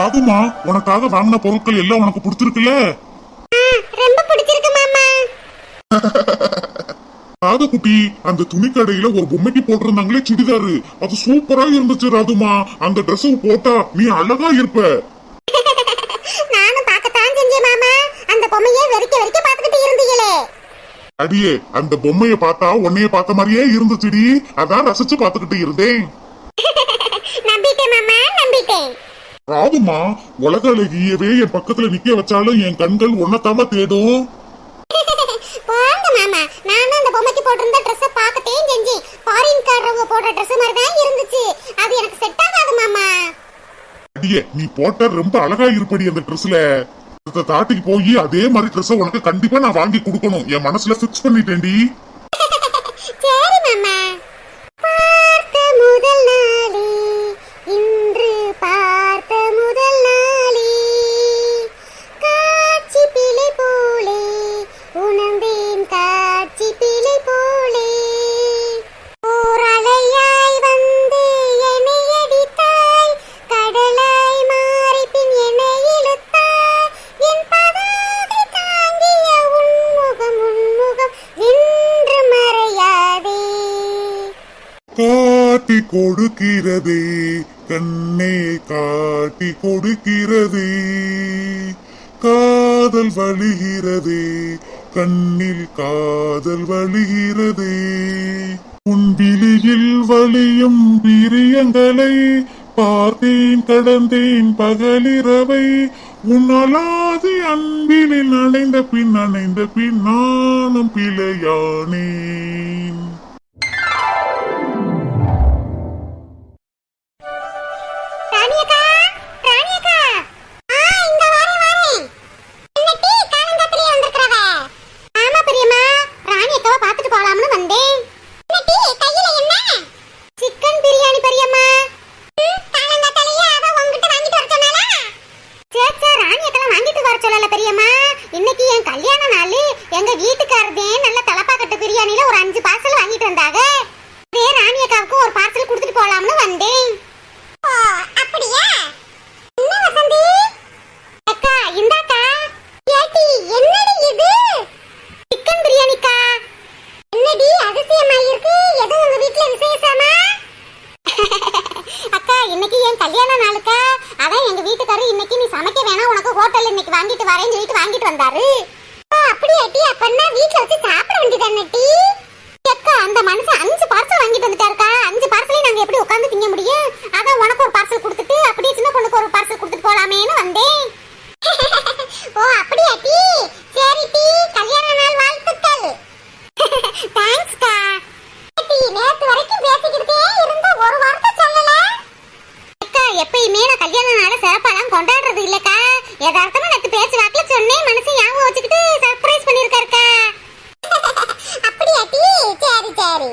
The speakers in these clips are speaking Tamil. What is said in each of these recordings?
ராதுமா உனக்காக வாங்கின பொருட்கள் எல்லாம் உனக்கு பிடிச்சிருக்குல்ல? ரொம்ப பிடிச்சிருக்கு மாமா. ராது குட்டி அந்த துணி கடையில ஒரு பொம்மைக்கு போட்டிருந்தாங்களே சுடிதாரு. அது சூப்பரா இருந்துச்சு ராதுமா. அந்த Dress போட்டா நீ அழகா இருப்ப. நானும் பார்க்கத்தான் செஞ்சேன் மாமா. அந்த பொம்மையே வெறிக்க வெறிக்க பார்த்துக்கிட்டு இருந்தீங்களே. அடியே அந்த பொம்மைய பார்த்தா உன்னைய பார்த்த மாதிரியே இருந்துச்சுடி. அதான் ரசிச்சு பார்த்துக்கிட்டு இருந்தேன். நம்பிட்டேன் மாமா. நம்பிட்டேன். ராதுமா உலக அழகியவே என் பக்கத்துல நிக்க வச்சாலும் என் கண்கள் உன்னத்தாம தேடும். மாமா நானும் அந்த பொம்மைக்கு போட்டிருந்த ட்ரெஸ்ஸை பார்க்கத்தையும் செஞ்சேன். ஃபாரின் காரவங்க போடுற ட்ரெஸ் மாதிரி தான் இருந்துச்சு. அது எனக்கு செட் ஆகாது மாமா. அடியே நீ போட்ட ரொம்ப அழகா இருப்படி அந்த ட்ரெஸ்ல அடுத்த தாட்டிக்கு போய் அதே மாதிரி ட்ரெஸ் உனக்கு கண்டிப்பா நான் வாங்கி கொடுக்கணும். என் மனசுல ஃபிக்ஸ் பண்ணிட்டேன்டி. கொடுக்கிறதே கண்ணே காட்டி கொடுக்கிறதே. காதல் வழிகிறதே கண்ணில் காதல் வழிகிறதே. உன் விழியில் வழியும் பிரியங்களை பார்த்தேன் கடந்தேன் பகலிரவை. உன்னலாதி அன்பிலில் அணைந்த பின் அணைந்த பின் நானும் பிழையானேன். வந்தேன் ஓ அப்படியா? என்ன வசந்தி? அக்கா இந்தாக்கா. ஏட்டி என்னடி இது? சிக்கன் பிரியாணிக்கா. என்னடி அதிசயமா இருக்கு எது உங்க வீட்ல விசேஷமா? அக்கா இன்னைக்கு என் கல்யாண நாளுக்கா. அதான் எங்க வீட்டுக்காரர் இன்னைக்கு நீ சமைக்க வேணாம் உனக்கு ஹோட்டல்ல இன்னைக்கு வாங்கிட்டு வரேன்னு சொல்லிட்டு வாங்கிட்டு வந்தாரு. அப்படியா டி அப்பன்னா வீட்ல வச்சு சாப்பிட வேண்டியதானே டி அக்கா அந்த மனுஷன் அஞ்சு பார்சல் வாங்கிட்டு வந்துட்டாருக்கா. அஞ்சு பார்சலையும் நாங்க எப்படி உட்காந்து திங்க முடியும்? அதான் உனக்கு ஒரு பார்சல் கொடுத்துட்டு அப்படியே சின்ன பொண்ணுக்கு ஒரு பார்சல் கொடுத்துட்டு போலாமேன்னு வந்தேன். ஓ அப்படியா டி? சரி டி கல்யாண நாள் வாழ்த்துக்கள். தேங்க்ஸ்க்கா டி நேத்து வரைக்கும் பேசிக்கிட்டே இருந்த ஒரு வார்த்தை சொல்லல. அக்கா எப்பயுமே நான் கல்யாண நாள் சிறப்பாலாம் கொண்டாடுறது இல்லக்கா. யதார்த்தமா நேத்து பேச்சு வாக்கில சொன்னேன் மனசு ஞாபகம் வச்சுக்கிட்டு சர்ப்ரைஸ் பண்ணிருக்காருக்கா அப்படியா டி? சரி சரி.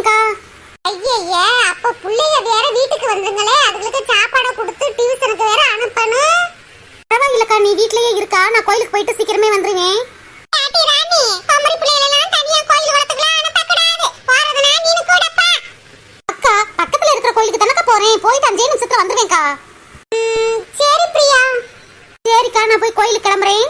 வந்துட்டேன்க்கா ஐயய்ய அப்ப பிள்ளைங்க வேற வீட்டுக்கு வந்துங்களே அதுங்களுக்கு சாப்பாடை கொடுத்து டியூஷனுக்கு வேற அனுப்பணும். பரவாயில்லக்கா நீ வீட்லயே இருக்கா? நான் கோயிலுக்கு போயிட்டு சீக்கிரமே வந்துருவேன். போய் அஞ்சே நிமிஷத்துல வந்துருவேன்க்கா. சரி பிரியா. சரிக்கா நான் போய் கோயிலுக்கு கிளம்புறேன்.